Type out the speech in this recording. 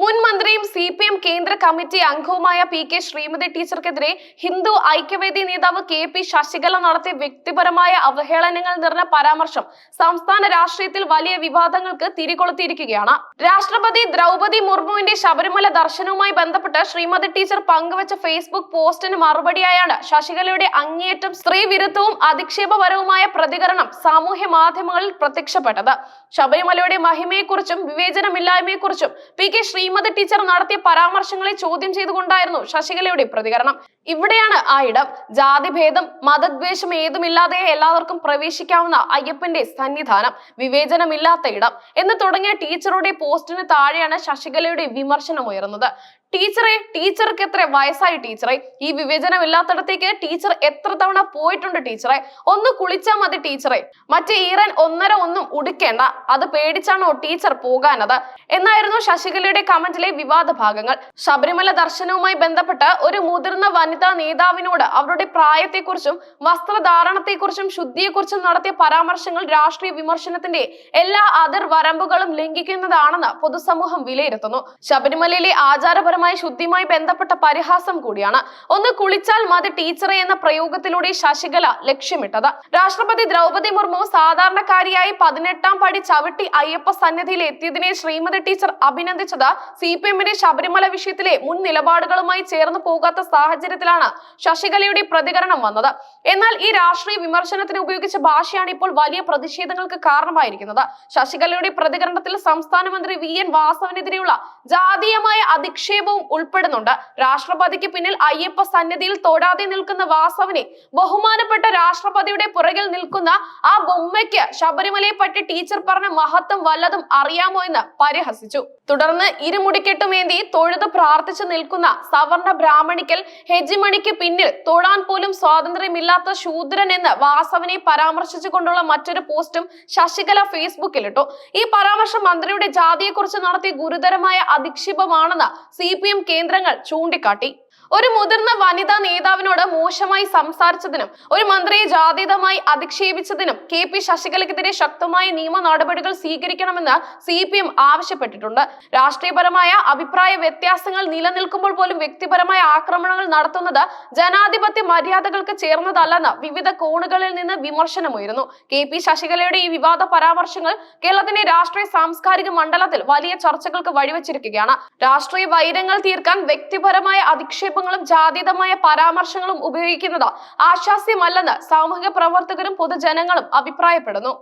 മുൻ മന്ത്രിയും C P M കേന്ദ്ര കമ്മിറ്റി അംഗവുമായ പി കെ ശ്രീമതി ടീച്ചർക്കെതിരെ ഹിന്ദു ഐക്യവേദി നേതാവ് കെ പി ശശികല നടത്തിയ വ്യക്തിപരമായ അവഹേളനങ്ങൾ നിറഞ്ഞ പരാമർശം സംസ്ഥാന രാഷ്ട്രീയത്തിൽ വലിയ വിവാദങ്ങൾക്ക് തിരികൊളുത്തിയിരിക്കുകയാണ്. രാഷ്ട്രപതി ദ്രൗപതി മുർമുവിന്റെ ശബരിമല ദർശനവുമായി ബന്ധപ്പെട്ട് ശ്രീമതി ടീച്ചർ പങ്കുവച്ച ഫേസ്ബുക്ക് പോസ്റ്റിന് മറുപടിയായാണ് ശശികലയുടെ അങ്ങേയറ്റം സ്ത്രീവിരുദ്ധവും അധിക്ഷേപപരവുമായ പ്രതികരണം സാമൂഹ്യ മാധ്യമങ്ങളിൽ പ്രത്യക്ഷപ്പെട്ടത്. ശബരിമലയുടെ മഹിമയെക്കുറിച്ചും വിവേചനമില്ലായ്മയെക്കുറിച്ചും പി കെ ശ്രീമതി ടീച്ചർ നടത്തിയ പരാമർശങ്ങളെ ചോദ്യം ചെയ്തുകൊണ്ടായിരുന്നു ശശികലയുടെ പ്രതികരണം. ഇവിടെയാണ് ആ ഇടം. ജാതിഭേദം മതദ്വേഷം ഏതുമില്ലാതെ എല്ലാവർക്കും പ്രവേശിക്കാവുന്ന അയ്യപ്പന്റെ സന്നിധാനം. വിവേചനമില്ലാത്ത ഇടം. എന്ന് തുടങ്ങിയ ടീച്ചറുടെ പോസ്റ്റിന് താഴെയാണ് ശശികലയുടെ വിമർശനം ഉയർന്നത് ടീച്ചറെ ടീച്ചർക്ക് എത്ര വയസ്സായി ടീച്ചറെ? ഈ വിവേചനം ഇല്ലാത്തടത്തേക്ക് ടീച്ചർ എത്ര തവണ പോയിട്ടുണ്ട് ടീച്ചറെ? ഒന്ന് കുളിച്ചാൽ മതി ടീച്ചറെ. മറ്റേ ഈറൻ ഒന്നര ഒന്നും ഉടുക്കേണ്ട. അത് പേടിച്ചാണോ ടീച്ചർ പോകാനത്? എന്നായിരുന്നു ശശികലയുടെ കമന്റിലെ വിവാദ ഭാഗങ്ങൾ ശബരിമല ദർശനവുമായി ബന്ധപ്പെട്ട് ഒരു മുതിർന്ന വനിതാ നേതാവിനോട് അവരുടെ പ്രായത്തെക്കുറിച്ചും വസ്ത്രധാരണത്തെക്കുറിച്ചും ശുദ്ധിയെക്കുറിച്ചും നടത്തിയ പരാമർശങ്ങൾ രാഷ്ട്രീയ വിമർശനത്തിന്റെ എല്ലാ അതിർ വരമ്പുകളും ലംഘിക്കുന്നതാണെന്ന് പൊതുസമൂഹം വിലയിരുത്തുന്നു. ശബരിമലയിലെ ആചാരപരമായ ശുദ്ധിയുമായി ബന്ധപ്പെട്ട പരിഹാസം കൂടിയാണ്. ഒന്ന് കുളിച്ചാൽ മതി ടീച്ചറെ എന്ന പ്രയോഗത്തിലൂടെ ശശികല ലക്ഷ്യമിട്ടത്. രാഷ്ട്രപതി ദ്രൗപതി മുർമു സാധാരണക്കാരിയായി പതിനെട്ടാം പടി ചവിട്ടി അയ്യപ്പ സന്നിധിയിൽ എത്തിയതിനെ ശ്രീമതി ടീച്ചർ അഭിനന്ദിച്ചത് സി പി എമ്മിന്റെ ശബരിമല വിഷയത്തിലെ മുൻ നിലപാടുകളുമായി ചേർന്ന് പോകാത്ത സാഹചര്യത്തിലാണ് ശശികലയുടെ പ്രതികരണം വന്നത്. എന്നാൽ ഈ രാഷ്ട്രീയ വിമർശനത്തിന് ഉപയോഗിച്ച ഭാഷയാണ് ഇപ്പോൾ വലിയ പ്രതിഷേധങ്ങൾക്ക് കാരണമായിരിക്കുന്നത്. ശശികലയുടെ പ്രതികരണത്തിൽ സംസ്ഥാന മന്ത്രി വി. എൻ. വാസവനെതിരെയുള്ള ജാതീയമായ അധിക്ഷേപവും ഉൾപ്പെടുന്നുണ്ട്. രാഷ്ട്രപതിക്ക് പിന്നിൽ അയ്യപ്പ സന്നിധിയിൽ തോടാതെ നിൽക്കുന്ന വാസവനെ ബഹുമാനപ്പെട്ട രാഷ്ട്രപതിയുടെ പുറകിൽ നിൽക്കുന്ന ആ ബൊമ്മയ്ക്ക് ശബരിമലയെ പറ്റി ടീച്ചർ പറഞ്ഞ മഹത്വം വല്ലതും അറിയാമോ എന്ന് പരിഹസിച്ചു. തുടർന്ന് ഇരുമുടിക്കെട്ടുമേന്തി തൊഴുത് പ്രാർത്ഥിച്ചു നിൽക്കുന്ന സവർണ ബ്രാഹ്മണിക്കൽ ഹെജിമണിക്ക് പിന്നിൽ തൊഴാൻ പോലും സ്വാതന്ത്ര്യമില്ലാത്ത ശൂദ്രൻ എന്ന് വാസവനെ പരാമർശിച്ചുകൊണ്ടുള്ള മറ്റൊരു പോസ്റ്റും ശശികല ഫേസ്ബുക്കിലിട്ടു. ഈ പരാമർശം മന്ത്രിയുടെ ജാതിയെക്കുറിച്ച് നടത്തിയ ഗുരുതരമായ അധിക്ഷേപമാണെന്ന് സി കേന്ദ്രങ്ങൾ ചൂണ്ടിക്കാട്ടി. ഒരു മുതിർന്ന വനിതാ നേതാവിനോട് മോശമായി സംസാരിച്ചതിനും ഒരു മന്ത്രിയെ ജാതീതമായി അധിക്ഷേപിച്ചതിനും കെ പി ശശികലയ്ക്കെതിരെ ശക്തമായ നിയമ നടപടികൾ സ്വീകരിക്കണമെന്ന് സി പി എം ആവശ്യപ്പെട്ടിട്ടുണ്ട്. രാഷ്ട്രീയപരമായ അഭിപ്രായ വ്യത്യാസങ്ങൾ നിലനിൽക്കുമ്പോൾ പോലും വ്യക്തിപരമായ ആക്രമണങ്ങൾ നടത്തുന്നത് ജനാധിപത്യ മര്യാദകൾക്ക് ചേർന്നതല്ലെന്ന് വിവിധ കോണുകളിൽ നിന്ന് വിമർശനമുയരുന്നു. കെ പി ശശികലയുടെ ഈ വിവാദ പരാമർശങ്ങൾ കേരളത്തിന്റെ രാഷ്ട്രീയ സാംസ്കാരിക മണ്ഡലത്തിൽ വലിയ ചർച്ചകൾക്ക് വഴിവെച്ചിരിക്കുകയാണ്. രാഷ്ട്രീയ വൈരങ്ങൾ തീർക്കാൻ വ്യക്തിപരമായ അധിക്ഷേപങ്ങളും ജാതീതമായ പരാമർശങ്ങളും ഉപയോഗിക്കുന്നത് ആശാസ്യമല്ലെന്ന് സാമൂഹിക പ്രവർത്തകരും പൊതുജനങ്ങളും അഭിപ്രായപ്പെടുന്നു.